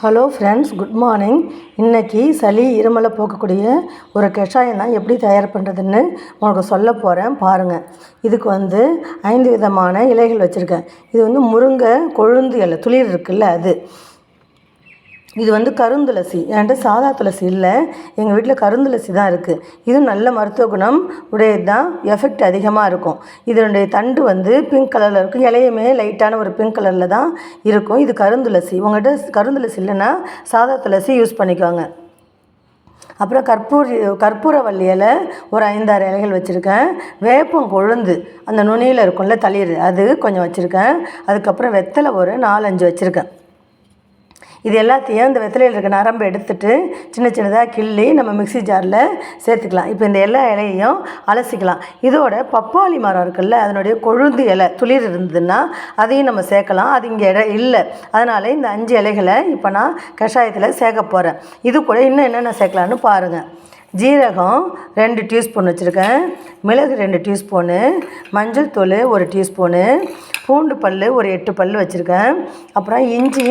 Hello friends good morning. இன்றைக்கி சளி இருமலை போக்கக்கூடிய ஒரு கஷாயம் தான் எப்படி தயார் பண்ணுறதுன்னு உங்களுக்கு சொல்ல போகிறேன் பாருங்கள் இதுக்கு வந்து ஐந்து விதமான இலைகள் வச்சுருக்கேன். இது வந்து முருங்கை கொழுந்து இலை துளிர் இருக்குல்ல அது. இது வந்து கருந்துளசி என்கிட்ட சாதா துளசி இல்லை. எங்கள் வீட்டில் கருந்துளசி தான் இருக்குது இது நல்ல மருத்துவ குணம் உடையது தான். எஃபெக்ட் அதிகமாக இருக்கும். இதனுடைய தண்டு வந்து பிங்க் கலரில் இருக்கும். இலையுமே லைட்டான ஒரு பிங்க் கலரில் தான் இருக்கும். இது கருந்துளசி உங்கள்கிட்ட கருந்துளசி இல்லைன்னா சாதா துளசி யூஸ் பண்ணிக்கோங்க. அப்புறம் கற்பூரி கற்பூரவள்ளியில் இலை ஒரு ஐந்தாறு இலைகள் வச்சுருக்கேன். வேப்பம் கொழுந்து அந்த நுனியில் இருக்கும்ல தளிர் அது கொஞ்சம் வச்சுருக்கேன். அதுக்கப்புறம் வெத்தலை ஒரு நாலஞ்சு வச்சுருக்கேன். இது எல்லாத்தையும் இந்த வெத்தலையில் இருக்க நரம்பு எடுத்துட்டு சின்ன சின்னதாக கிள்ளி நம்ம மிக்ஸி ஜாரில் சேர்த்துக்கலாம். இப்போ இந்த எல்லா இலையையும் அலசிக்கலாம். இதோட பப்பாளி மரம் இருக்குல்ல அதனுடைய கொழுந்து இலை துளிர் இருந்ததுன்னா அதையும் நம்ம சேர்க்கலாம். அது இங்கே இடம் இல்லை. அதனால் இந்த அஞ்சு இலைகளை இப்போ நான் கஷாயத்தில் சேர்க்க போகிறேன் இது கூட இன்னும் என்னென்ன சேர்க்கலான்னு பாருங்கள் ஜீரகம் ரெண்டு டீஸ்பூன் வச்சுருக்கேன். மிளகு ரெண்டு டீஸ்பூனு. மஞ்சள் தூள் ஒரு டீஸ்பூனு. பூண்டு பல் ஒரு எட்டு பல் வச்சுருக்கேன். அப்புறம் இஞ்சி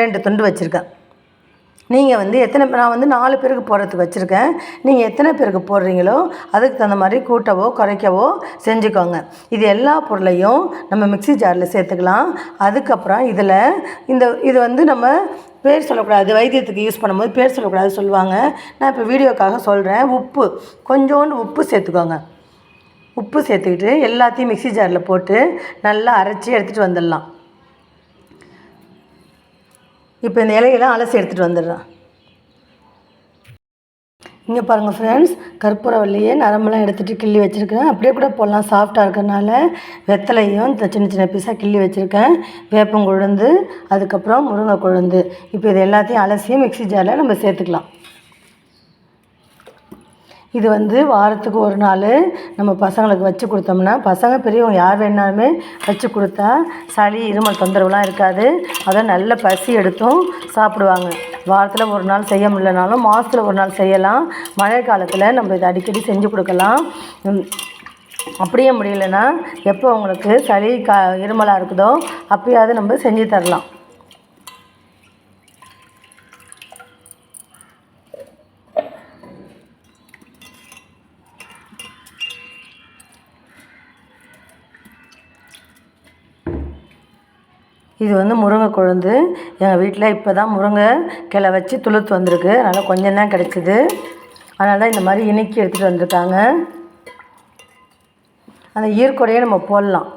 ரெண்டு துண்டு வச்சுருக்கேன். நீங்கள் வந்து எத்தனை நான் வந்து நாலு பேருக்கு போடுறதுக்கு வச்சுருக்கேன். நீங்கள் எத்தனை பேருக்கு போடுறீங்களோ அதுக்கு தகுந்த மாதிரி கூட்டவோ குறைக்கவோ செஞ்சுக்கோங்க. இது எல்லா பொருளையும் நம்ம மிக்ஸி ஜாரில் சேர்த்துக்கலாம். அதுக்கப்புறம் இதில் இந்த இது வந்து நம்ம பேர் சொல்லக்கூடாது. வைத்தியத்துக்கு யூஸ் பண்ணும்போது பேர் சொல்லக்கூடாது சொல்லுவாங்க. நான் இப்போ வீடியோக்காக சொல்கிறேன் உப்பு கொஞ்சோண்டு உப்பு சேர்த்துக்கோங்க. உப்பு சேர்த்துக்கிட்டு எல்லாத்தையும் மிக்ஸி ஜாரில் போட்டு நல்லா அரைச்சி எடுத்துகிட்டு வந்துடலாம். இப்போ இந்த இலையெல்லாம் அலசி எடுத்துகிட்டு வந்துடுறேன். இங்கே பாருங்கள் ஃப்ரெண்ட்ஸ் கற்பூரவல்லியே நரம்பெல்லாம் எடுத்துகிட்டு கிள்ளி வச்சுருக்கேன். அப்படியே கூட போடலாம் சாஃப்டாக இருக்கிறனால. வெத்தலையும் இந்த சின்ன சின்ன பீஸாக கிள்ளி வச்சுருக்கேன். வேப்பங்குழுந்து அதுக்கப்புறம் முருங்கை கொழுந்து இப்போ இது எல்லாத்தையும் அலசி மிக்ஸி ஜாரில் நம்ம சேர்த்துக்கலாம். இது வந்து வாரத்துக்கு ஒரு நாள் நம்ம பசங்களுக்கு வச்சு கொடுத்தோம்னா பசங்க பெரியவங்க யார் வேணாலுமே வச்சு கொடுத்தா சளி இருமல் தொந்தரவுலாம் இருக்காது. அதை நல்ல பசி எடுத்தும் சாப்பிடுவாங்க. வாரத்தில் ஒரு நாள் செய்ய முடியலனாலும் மாதத்தில் ஒரு நாள் செய்யலாம். மழை காலத்தில் நம்ம இதை அடிக்கடி செஞ்சு கொடுக்கலாம். அப்படியே முடியலன்னா எப்போ உங்களுக்கு சளி கா இருமலாக இருக்குதோ அப்பயாவது நம்ம செஞ்சு தரலாம். இது வந்து முருங்கை கொழுந்து. எங்கள் வீட்டில் இப்போ தான் முருங்கை கிளை வச்சு துளுத்து வந்திருக்கு. அதனால் கொஞ்சம் தான் கிடச்சிது. அதனால தான் இந்த மாதிரி இனிக்கி எடுத்துகிட்டு வந்திருக்காங்க அந்த ஈர்க்கொடையே நம்ம போடலாம்.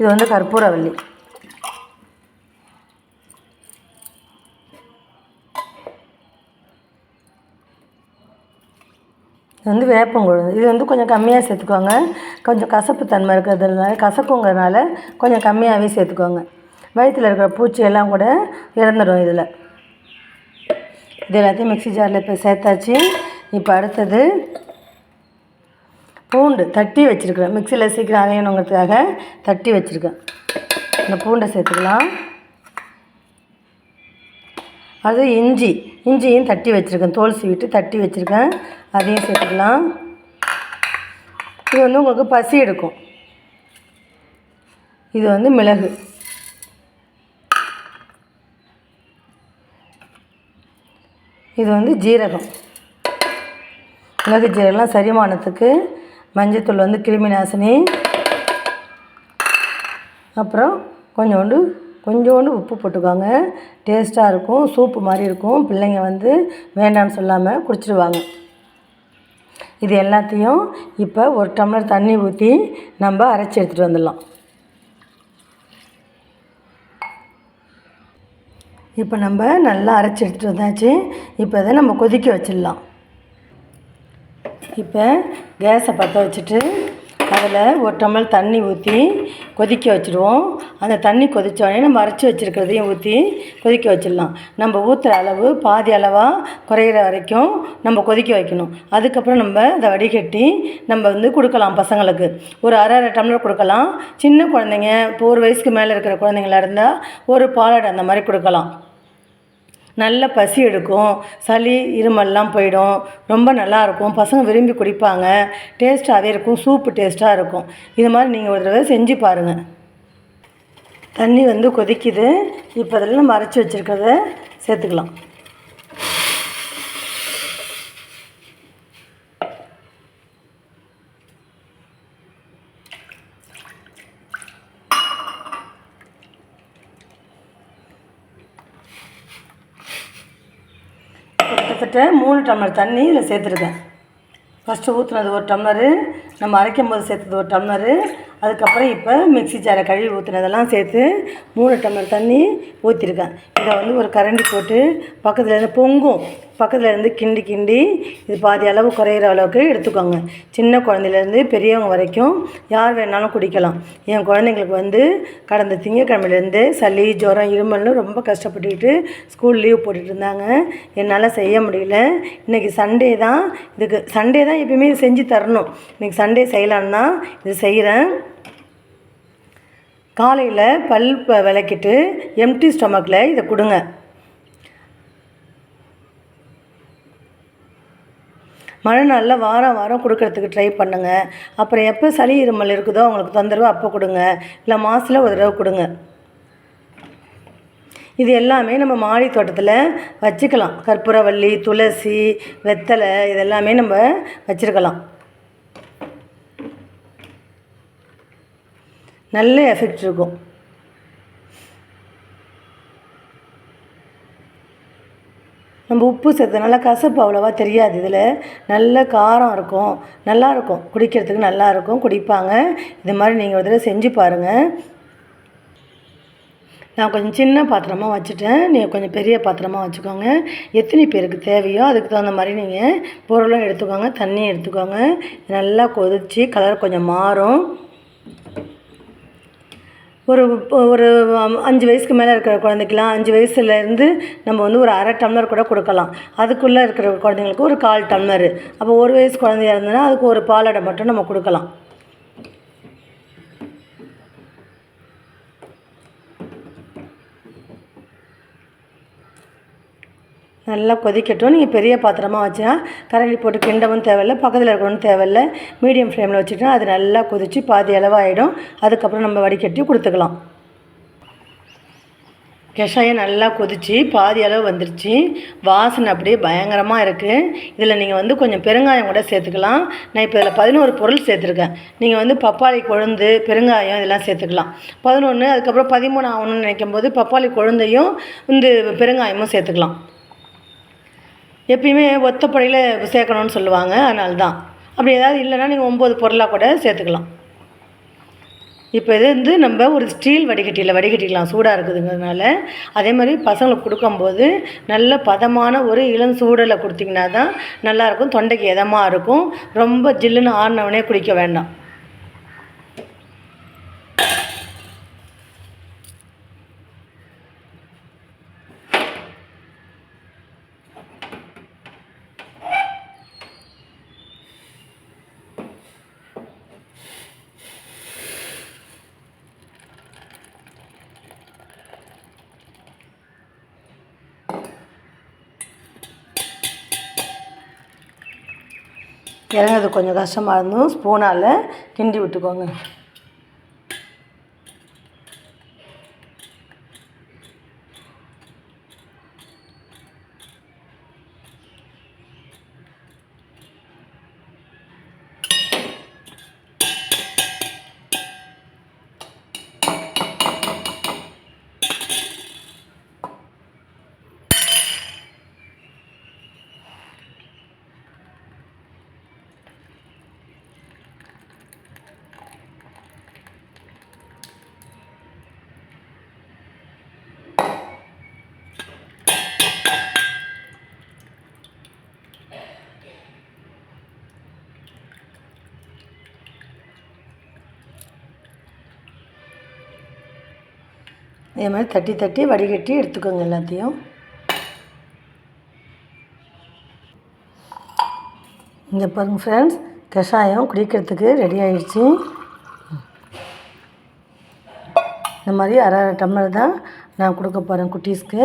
இது வந்து கற்பூரவல்லி இது வந்து வேப்பங்குழு இது வந்து கொஞ்சம் கம்மியாக சேர்த்துக்கோங்க. கொஞ்சம் கசப்பு தன்மை இருக்கிறதுனால கசக்குங்கிறதுனால கொஞ்சம் கம்மியாகவே சேர்த்துக்கோங்க. வயிற்றில் இருக்கிற பூச்சி எல்லாம் கூட இறந்துடும் இதில். இது எல்லாத்தையும் மிக்ஸி ஜாரில் இப்போ சேர்த்தாச்சு. இப்போ அடுத்தது பூண்டு தட்டி வச்சுருக்கிறேன். மிக்சியில் சீக்கிரம் அரையணுங்கிறதுக்காக தட்டி வச்சுருக்கேன். இந்த பூண்டை சேர்த்துக்கலாம். அது இஞ்சி இஞ்சியும் தட்டி வச்சுருக்கேன். தோல் சீவிட்டு தட்டி வச்சுருக்கேன். அதையும் சேர்த்துக்கலாம். இது வந்து உங்களுக்கு பசி எடுக்கும். இது வந்து மிளகு. இது வந்து ஜீரகம். மிளகு ஜீரகம்லாம் சரிமானத்துக்கு மஞ்சத்தூள் வந்து கிருமி நாசினி அப்புறம் கொஞ்சோண்டு கொஞ்சோண்டு உப்பு போட்டுக்கோங்க. டேஸ்ட்டாக இருக்கும் சூப்பு மாதிரி இருக்கும். பிள்ளைங்க வந்து வேண்டாம்னு சொல்லாமல் குடிச்சிடுவாங்க இது எல்லாத்தையும் இப்போ ஒரு டம்ளர் தண்ணி ஊற்றி நம்ம அரைச்சி எடுத்துகிட்டு வந்துடலாம். இப்போ நம்ம நல்லா அரைச்சி எடுத்துகிட்டு வந்தாச்சு. இப்போ இதை நம்ம கொதிக்க வச்சிடலாம். இப்போ கேஸை பற்ற வச்சுட்டு அதில் ஒரு டம்ளர் தண்ணி ஊற்றி கொதிக்க வச்சுடுவோம். அந்த தண்ணி கொதித்தோடனே நம்ம அரைச்சி வச்சுருக்கிறதையும் ஊற்றி கொதிக்க வச்சிடலாம். நம்ம ஊற்றுற அளவு பாதி அளவாக குறையிற வரைக்கும் நம்ம கொதிக்க வைக்கணும். அதுக்கப்புறம் நம்ம அதை வடிகட்டி நம்ம வந்து கொடுக்கலாம் பசங்களுக்கு. ஒரு அரை அரை டம்ளர் கொடுக்கலாம். சின்ன குழந்தைங்க இப்போ ஒரு வயசுக்கு மேலே இருக்கிற குழந்தைங்களா இருந்தால் ஒரு பாலாடை அந்த மாதிரி கொடுக்கலாம். நல்ல பசி எடுக்கும் சளி இருமல்லாம் போயிடும். ரொம்ப நல்லாயிருக்கும் பசங்க விரும்பி குடிப்பாங்க. டேஸ்ட்டாகவே இருக்கும். சூப்பு டேஸ்ட்டாக இருக்கும். இது மாதிரி நீங்கள் ஒரு தடவை செஞ்சு பாருங்கள் தண்ணி வந்து கொதிக்குது. இப்போ அதில் நம்ம அரைச்சி வச்சுருக்கிறத சேர்த்துக்கலாம். மூணு டம்ளர் தண்ணி இதில் சேர்த்துருக்கேன் ஃபஸ்ட்டு ஊற்றுனது ஒரு டம்ளரு நம்ம அரைக்கும் போது சேர்த்தது ஒரு டம்ளரு அதுக்கப்புறம் இப்போ மிக்ஸி ஜாரை கழுவி ஊற்றுனதெல்லாம் சேர்த்து மூணு டம்ளர் தண்ணி ஊற்றிருக்கேன் இதை வந்து ஒரு கரண்டி போட்டு பக்கத்தில் இருந்து பொங்கும். பக்கத்தில் இருந்து கிண்டி கிண்டி இது பாதி அளவு குறையிற அளவுக்கு எடுத்துக்கோங்க. சின்ன குழந்தையிலேருந்து பெரியவங்க வரைக்கும் யார் வேணாலும் குடிக்கலாம். என் குழந்தைங்களுக்கு வந்து கடந்த திங்கக்கிழமையிலேருந்து சளி ஜுரம் இருமல்னு ரொம்ப கஷ்டப்பட்டுக்கிட்டு ஸ்கூல் லீவ் போட்டுட்டு இருந்தாங்க. என்னால் செய்ய முடியல. இன்றைக்கி சண்டே தான். இதுக்கு சண்டே தான் எப்பயுமே இது செஞ்சு தரணும். இன்றைக்கி சண்டே செய்யலான்னு தான் இது செய்கிறேன் காலையில் பல் விளக்கிட்டு எம்டி ஸ்டொமக்கில் இதை கொடுங்க. மழை நாளில் வாரம் வாரம் கொடுக்கறதுக்கு ட்ரை பண்ணுங்கள் அப்புறம் எப்போ சளி இருமல் இருக்குதோ அவங்களுக்கு தொந்தரவு அப்போ கொடுங்க. இல்லை மாதத்தில் ஒரு தடவை கொடுங்க. இது எல்லாமே நம்ம மாடி தோட்டத்தில் வச்சுக்கலாம். கற்பூரவள்ளி துளசி வெத்தலை இதெல்லாமே நம்ம வச்சுருக்கலாம். நல்ல எஃபெக்ட் இருக்கும். நம்ம உப்பு சேர்த்தனால கசப்பு அவ்வளோவா தெரியாது இதில். நல்ல காரம் இருக்கும். நல்லா இருக்கும். குடிக்கிறதுக்கு நல்லா இருக்கும். குடிப்பாங்க. இது மாதிரி நீங்கள் ஒரு தடவை செஞ்சு பாருங்கள் நான் கொஞ்சம் சின்ன பாத்திரமாக வச்சுட்டேன். நீங்கள் கொஞ்சம் பெரிய பாத்திரமாக வச்சுக்கோங்க. எத்தனை பேருக்கு தேவையோ அதுக்கு தகுந்த மாதிரி நீங்கள் பொருளும் எடுத்துக்கோங்க. தண்ணியும் எடுத்துக்கோங்க. நல்லா கொதித்து கலர் கொஞ்சம் மாறும். ஒரு ஒரு அஞ்சு வயசுக்கு மேலே இருக்கிற குழந்தைக்கெலாம் அஞ்சு வயசுலேருந்து நம்ம வந்து ஒரு அரை டம்ளர் கூட கொடுக்கலாம். அதுக்குள்ளே இருக்கிற குழந்தைங்களுக்கு ஒரு கால் டம்ளர். அப்போ ஒரு வயசு குழந்தையா இருந்ததுன்னா அதுக்கு ஒரு பாலடை மட்டும் நம்ம கொடுக்கலாம். நல்லா கொதிக்கட்டும். நீங்கள் பெரிய பாத்திரமாக வச்சா கரண்டி போட்டு கிண்டவும் தேவையில்ல பக்கத்தில் இருக்கணும்னு தேவையில்ல. மீடியம் ஃப்ளேமில் வச்சுட்டா அது நல்லா கொதித்து பாதி அளவாகிடும் அதுக்கப்புறம் நம்ம வடிகட்டி கொடுத்துக்கலாம். கஷாயம் நல்லா கொதித்து பாதி அளவு வந்துருச்சு. வாசனை அப்படியே பயங்கரமாக இருக்குது இதில் நீங்கள் வந்து கொஞ்சம் பெருங்காயம் கூட சேர்த்துக்கலாம். நான் இப்போ இதில் பதினோரு பொருள் சேர்த்துருக்கேன். நீங்கள் வந்து பப்பாளி கொழுந்து பெருங்காயம் இதெல்லாம் சேர்த்துக்கலாம். பதினொன்று அதுக்கப்புறம் பதிமூணு ஆகணும்னு நினைக்கும் போது பப்பாளி கொழுந்தையும் இந்த பெருங்காயமும் சேர்த்துக்கலாம். எப்பயுமே ஒத்தப்படையில் சேர்க்கணும்னு சொல்லுவாங்க அதனால தான் அப்படி ஏதாவது இல்லைன்னா நீங்கள் ஒம்பது பொருளாக கூட சேர்த்துக்கலாம். இப்போ இது வந்து நம்ம ஒரு ஸ்டீல் வடிகட்டியில் வடிகட்டிக்கலாம் சூடாக இருக்குதுங்கிறதுனால. அதே மாதிரி பசங்களுக்கு கொடுக்கும்போது நல்ல பதமான ஒரு இளம் சூடில் கொடுத்தீங்கன்னா தான் நல்லாயிருக்கும் தொண்டைக்கு இதமாக இருக்கும். ரொம்ப ஜில்லுன்னு ஆறினவனே குடிக்க வேண்டாம். இறங்குறது கொஞ்சம் கஷ்டமாக இருந்தும் ஸ்பூனால் கிண்டி விட்டுக்கோங்க. இதே மாதிரி தட்டி தட்டி வடிகட்டி எடுத்துக்கோங்க எல்லாத்தையும். இங்கே பாருங்கள் ஃப்ரெண்ட்ஸ் கஷாயம் குடிக்கிறதுக்கு ரெடி ஆயிடுச்சு. இந்த மாதிரி அரை அரை டம்ளர் தான் நான் கொடுக்க போகிறேன் குட்டீஸ்க்கு.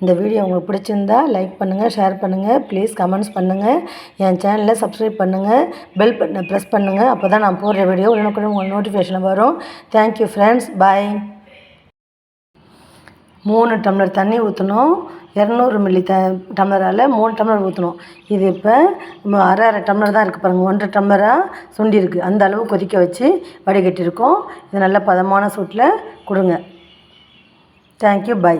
இந்த வீடியோ உங்களுக்கு பிடிச்சிருந்தா லைக் பண்ணுங்கள் ஷேர் பண்ணுங்கள் ப்ளீஸ் கமெண்ட்ஸ் பண்ணுங்கள் என் சேனலை சப்ஸ்கிரைப் பண்ணுங்கள் பெல் பட்டனை ப்ரெஸ் பண்ணுங்கள் அப்போ தான் நான் போடுற வீடியோ உடனுக்குடன் உங்களுக்கு நோட்டிஃபிகேஷன் வரும். தேங்க்யூ ஃப்ரெண்ட்ஸ் பாய் மூணு டம்ளர் தண்ணி ஊற்றணும் இரநூறு மில்லி த டம்ளரால் மூணு டம்ளர் ஊற்றணும் இது இப்போ அரை அரை டம்ளர் தான் இருக்குது பாருங்கள் ஒன்றரை டம்ளராக சுண்டி இருக்குது அந்த அளவு கொதிக்க வச்சு வடிகட்டியிருக்கோம் இது நல்ல பதமான சூட்டில் கொடுங்க. Thank you bye